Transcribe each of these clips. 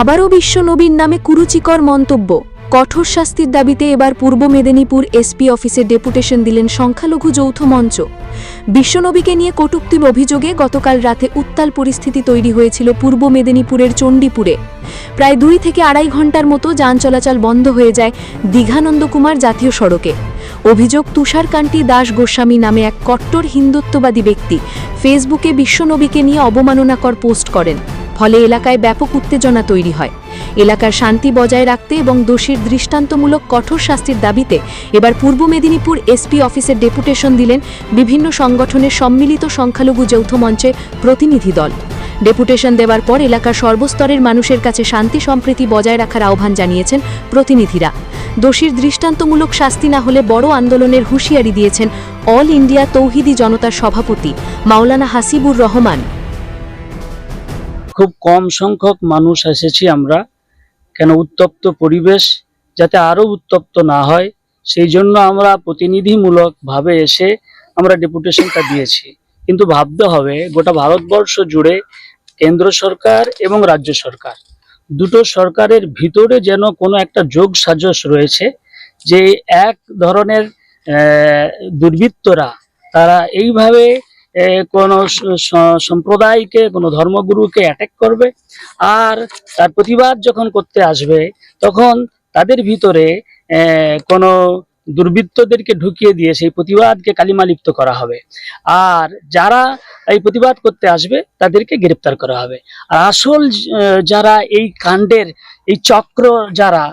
আবারও বিশ্ব বিশ্বনবীর নামে কুরুচিকর মন্তব্য। কঠোর শাস্তির দাবিতে এবার পূর্ব মেদিনীপুর এসপি অফিসে ডেপুটেশন দিলেন সংখ্যালঘু যৌথ মঞ্চ। বিশ্বনবীকে নিয়ে কটূক্তির অভিযোগে গতকাল রাতে উত্তাল পরিস্থিতি তৈরি হয়েছিল পূর্ব মেদিনীপুরের চণ্ডীপুরে। প্রায় দুই থেকে আড়াই ঘণ্টার মতো যান চলাচল বন্ধ হয়ে যায় দীঘানন্দকুমার জাতীয় সড়কে। অভিযোগ, তুষারকান্তি দাস গোস্বামী নামে এক কট্টর হিন্দুত্ববাদী ব্যক্তি ফেসবুকে বিশ্বনবীকে নিয়ে অবমাননাকর পোস্ট করেন। ফলে এলাকায় ব্যাপক উত্তেজনা তৈরি হয়। এলাকার শান্তি বজায় রাখতে এবং দোষীর দৃষ্টান্তমূলক কঠোর শাস্তির দাবিতে এবার পূর্ব মেদিনীপুর এসপি অফিসের ডেপুটেশন দিলেন বিভিন্ন সংগঠনের সম্মিলিত সংখ্যালঘু যৌথ মঞ্চে প্রতিনিধি দল। ডেপুটেশন দেওয়ার পর এলাকার সর্বস্তরের মানুষের কাছে শান্তি সম্প্রীতি বজায় রাখার আহ্বান জানিয়েছেন প্রতিনিধিরা। দোষীর দৃষ্টান্তমূলক শাস্তি না হলে বড় আন্দোলনের হুঁশিয়ারি দিয়েছেন অল ইন্ডিয়া তৌহিদি জনতার সভাপতি মাওলানা হাসিবুর রহমান। খুব কম সংখ্যক মানুষ এসেছি আমরা, কেন উত্তপ্ত পরিবেশ যাতে আরও উত্তপ্ত না হয়, সেই জন্য আমরা প্রতিনিধিমূলকভাবে এসে আমরা ডেপুটেশনটা দিয়েছি। কিন্তু ভাবতে হবে, গোটা ভারতবর্ষ জুড়ে কেন্দ্র সরকার এবং রাজ্য সরকার, দুটো সরকারের ভিতরে যেন কোনো একটা যোগ সাজস রয়েছে যে এক ধরনের দুর্বৃত্তরা, তারা এইভাবে কোনো সম্প্রদায়কে, কোনো ধর্মগুরুকে অ্যাটাক করবে। আর তার প্রতিবাদ যখন করতে আসবে, তখন তাদের ভিতরে কোনো দুর্বৃত্তদেরকে ঢুকিয়ে দিয়ে সেই প্রতিবাদকে কালিমালিপ্ত করা হবে। আর যারা এই প্রতিবাদ করতে আসবে, তাদেরকে গ্রেপ্তার করা হবে। আর আসল যারা এই কাণ্ডের, এই চক্র যারা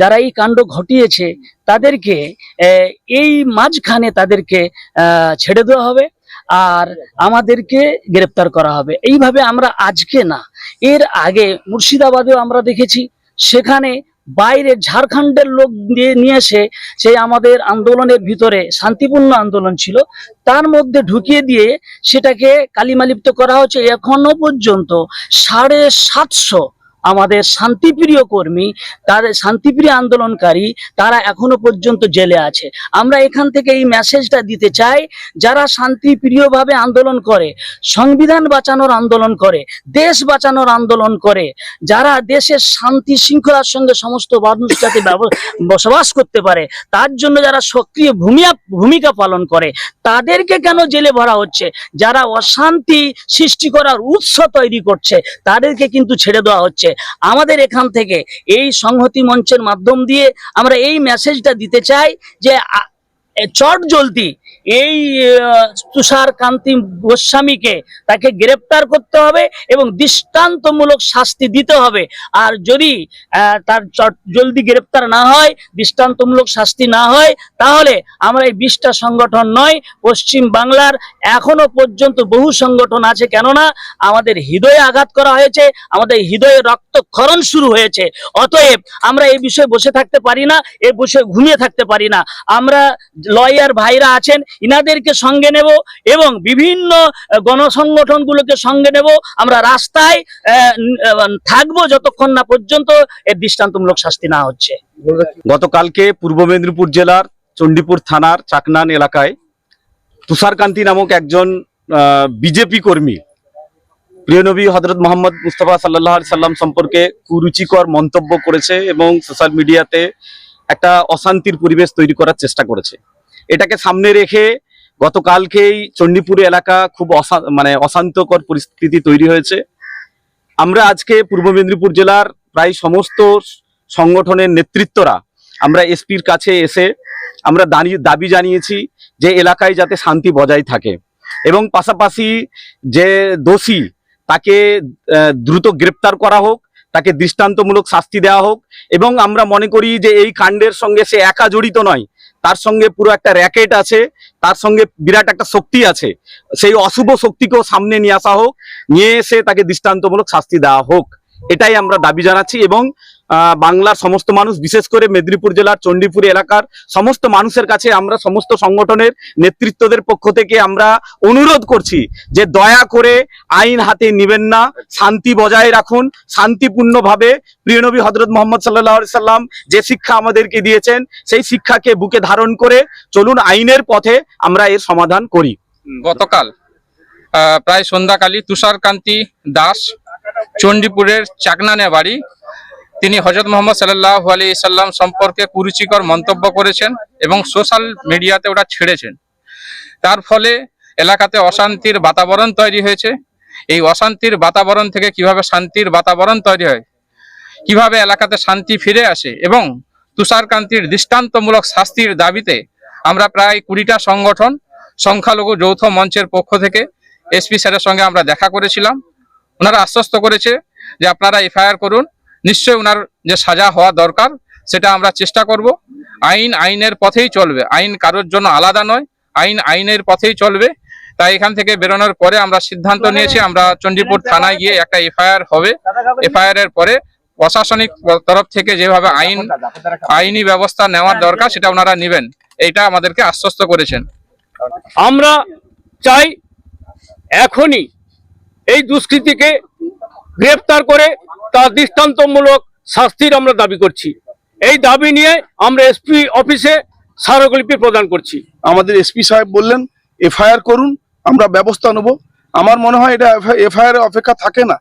যারা এই কাণ্ড ঘটিয়েছে, তাদেরকে এই মাঝখানে তাদেরকে ছেড়ে দেওয়া হবে। আর আমাদেরকে গ্রেপ্তার করা হবে। এইভাবে আমরা আজকে না, এর আগে মুর্শিদাবাদেও আমরা দেখেছি, সেখানে বাইরে ঝাড়খণ্ডের লোক নিয়ে এসে সেই আমাদের আন্দোলনের ভিতরে শান্তিপূর্ণ আন্দোলন ছিল, তার মধ্যে ঢুকিয়ে দিয়ে সেটাকে কালিমালিপ্ত করা হচ্ছে এখনও পর্যন্ত সাড়ে সাতশো আমাদের শান্তিপ্রিয় কর্মী তাদের শান্তিপ্রিয় আন্দোলনকারী, তারা এখনও পর্যন্ত জেলে আছে। আমরা এখান থেকে এই মেসেজটা দিতে চাই, যারা শান্তিপ্রিয়ভাবে আন্দোলন করে, সংবিধান বাঁচানোর আন্দোলন করে, দেশ বাঁচানোর আন্দোলন করে, যারা দেশের শান্তি শৃঙ্খলার সঙ্গে সমস্ত মানুষ যাতে বসবাস করতে পারে, তার জন্য যারা সক্রিয় ভূমিকা ভূমিকা পালন করে তাদেরকে কেন জেলে ভরা হচ্ছে? যারা অশান্তি সৃষ্টি করার উৎস তৈরি করছে, তাদেরকে কিন্তু ছেড়ে দেওয়া হচ্ছে। আমাদের এখান থেকে এই সংহতি মঞ্চের মাধ্যম দিয়ে আমরা এই মেসেজটা দিতে চাই যে চট জলদি এই আহ, তুষার কান্তি গোস্বামীকে তাকে গ্রেপ্তার করতে হবে এবং দৃষ্টান্তমূলক শাস্তি দিতে হবে। আর যদি তার জলদি গ্রেপ্তার না হয় দৃষ্টান্তমূলক শাস্তি না হয় তাহলে আমরা এই বিশটা সংগঠন নয় পশ্চিম বাংলার এখনও পর্যন্ত বহু সংগঠন আছে। কেননা আমাদের হৃদয়ে আঘাত করা হয়েছে আমাদের হৃদয়ে রক্তক্ষরণ শুরু হয়েছে। অতএব আমরা এই বিষয়ে বসে থাকতে পারি না এ বিষয়ে ঘুমিয়ে থাকতে পারি না। আমরা লয়ার ভাইরা আছেন ইনাদেরকে সঙ্গে নেব এবং বিভিন্ন গণসংগঠনগুলোকে সঙ্গে নেব। আমরা রাস্তায় থাকব যতক্ষণ না পর্যন্ত এর দৃষ্টান্তমূলক শাস্তি না হচ্ছে। গতকালকে পূর্ব মেদিনীপুর জেলার চণ্ডীপুর থানার চাকনান এলাকায় তুষারকান্তি নামক একজন বিজেপি কর্মী প্রিয়নবী হজরত মোহাম্মদ মুস্তফা সাল্লাহ সাল্লাম সম্পর্কে কুরুচিকর মন্তব্য করেছে এবং সোশ্যাল মিডিয়াতে একটা অশান্তির পরিবেশ তৈরি করার চেষ্টা করেছে। এটাকে সামনে রেখে গতকালকেই চণ্ডীপুর এলাকা খুব মানে অশান্তকর পরিস্থিতি তৈরি হয়েছে। আমরা আজকে পূর্ব মেদিনীপুর জেলার প্রায় সমস্ত সংগঠনের নেতৃত্বরা আমরা এসপির কাছে এসে আমরা দাঁড়িয়ে, দাবি জানিয়েছি যে এলাকায় যাতে শান্তি বজায় থাকে এবং পাশাপাশি যে দোষী তাকে দ্রুত গ্রেপ্তার করা হোক, তাকে দৃষ্টান্তমূলক শাস্তি দেওয়া হোক এবং আমরা মনে করি যে এই কাণ্ডের সঙ্গে সে একা জড়িত নয়। তার সঙ্গে পুরো একটা র্যাকেট আছে, তার সঙ্গে বিরাট একটা শক্তি আছে। সেই অশুভ শক্তিকেও সামনে নিয়ে আসা হোক, নিয়ে এসে তাকে দৃষ্টান্তমূলক শাস্তি দেওয়া হোক। এটাই আমরা দাবি জানাচ্ছি এবং বাংলার সমস্ত মানুষ, বিশেষ করে মেদিনীপুর জেলার চণ্ডীপুর এলাকার সমস্ত মানুষের কাছে আমরা সমস্ত সংগঠনের নেতৃত্বদের পক্ষ থেকে আমরা অনুরোধ করছি যে দয়া করে আইন হাতে নিবেন না, শান্তি বজায় রাখুন, শান্তিপূর্ণভাবে প্রিয়নবী হজরত মোহাম্মদ সাল্লাহ সাল্লাম যে শিক্ষা আমাদেরকে দিয়েছেন, সেই শিক্ষাকে বুকে ধারণ করে চলুন আইনের পথে আমরা এর সমাধান করি। গতকাল প্রায় সন্ধ্যাকালী তুষারকান্তি দাস চণ্ডীপুরের চাকনানে বাড়ি। তিনি হজরত মোহাম্মদ সাল্লাহ আলি সাল্লাম সম্পর্কে কুরুচিকর মন্তব্য করেছেন এবং সোশ্যাল মিডিয়াতে ওটা ছেড়েছেন। তার ফলে এলাকাতে অশান্তির বাতাবরণ তৈরি হয়েছে। এই অশান্তির বাতাবরণ থেকে কীভাবে শান্তির বাতাবরণ তৈরি হয়, কীভাবে এলাকাতে শান্তি ফিরে আসে এবং তুষারকান্তির দৃষ্টান্তমূলক শাস্তির দাবিতে আমরা প্রায় কুড়িটা সংগঠন, সংখ্যালঘু যৌথ মঞ্চের পক্ষ থেকে এসপি স্যারের সঙ্গে আমরা দেখা করেছিলাম। ওনারা আশ্বস্ত করেছে যে আপনারা এফআইআর করুন। নিশ্চয়ই ওনার যে সাজা হওয়া দরকার সেটা আমরা চেষ্টা করব। আইন আইনের পথেই চলবে। আইন কারোর জন্য আলাদা নয় আইন আইনের পথেই চলবে। তাই এখান থেকে বেরোনোর পরে আমরা সিদ্ধান্ত নিয়েছি আমরা চণ্ডীপুর থানায় গিয়ে একটা এফআইআর হবে। এফআইআর এর পরে প্রশাসনিক তরফ থেকে যেভাবে আইন আইনি ব্যবস্থা নেওয়ার দরকার সেটা ওনারা নেবেন। এইটা আমাদেরকে আশ্বস্ত করেছেন। আমরা চাই এখনই এই দুষ্কৃতীকে গ্রেফতার করে তার দৃষ্টান্তমূলক শাস্তির আমরা দাবি করছি। এই দাবি নিয়ে আমরা এসপি অফিসে স্মারকলিপি প্রদান করছি। আমাদের এসপি সাহেব বললেন, এফআইআর করুন, আমরা ব্যবস্থা নেব। আমার মনে হয় এটা এফআইআর অপেক্ষা থাকে না।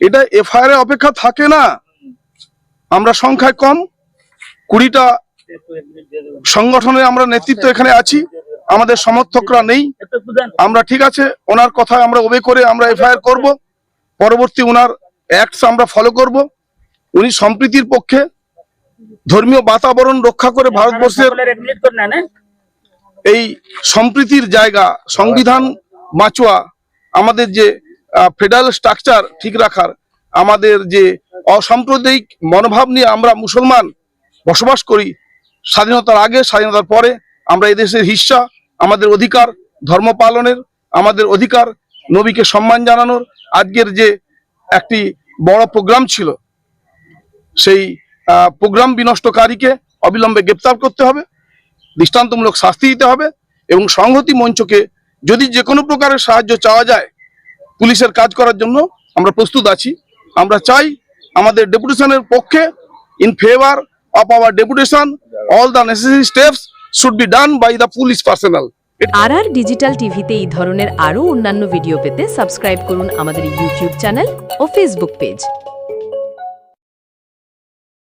এটা এফআইআর অপেক্ষা থাকে না। আমরা সংখ্যায় কম, কুড়িটা সংগঠনের আমরা নেতৃত্ব এখানে আছি। আমাদের সমর্থকরা নেই। আমরা ঠিক আছে, ওনার কথায় আমরা ওবে করে আমরা এফআইআর করব। পরবর্তী ওনার অ্যাক্টস আমরা ফলো করব। উনি সম্প্রীতির পক্ষে ধর্মীয় বাতাবরণ রক্ষা করে ভারতবর্ষের এই সম্প্রীতির জায়গা, সংবিধান বাঁচোয়া, আমাদের যে ফেডারেল স্ট্রাকচার ঠিক রাখার, আমাদের যে অসাম্প্রদায়িক মনোভাব নিয়ে আমরা মুসলমান বসবাস করি, স্বাধীনতার আগে, স্বাধীনতার পরে আমরা এদেশের হিস্সা আমাদের অধিকার ধর্ম পালনের, আমাদের অধিকার নবীকে সম্মান জানানোর আজকের যে একটি বড় প্রোগ্রাম ছিল, সেই প্রোগ্রাম বিনষ্টকারীকে অবিলম্বে গ্রেপ্তার করতে হবে, দৃষ্টান্তমূলক শাস্তি দিতে হবে এবং সংহতি মঞ্চকে যদি যে কোনো প্রকারের সাহায্য চাওয়া যায় পুলিশের কাজ করার জন্য আমরা প্রস্তুত আছি। আমরা চাই আমাদের ডেপুটেশনের পক্ষে in favour of our deputation all the necessary steps should be done by the police personal আর আর ডিজিটাল টিভিতে এই ধরনের আরও অন্যান্য ভিডিও পেতে সাবস্ক্রাইব করুন আমাদের ইউটিউব চ্যানেল ও ফেসবুক পেজ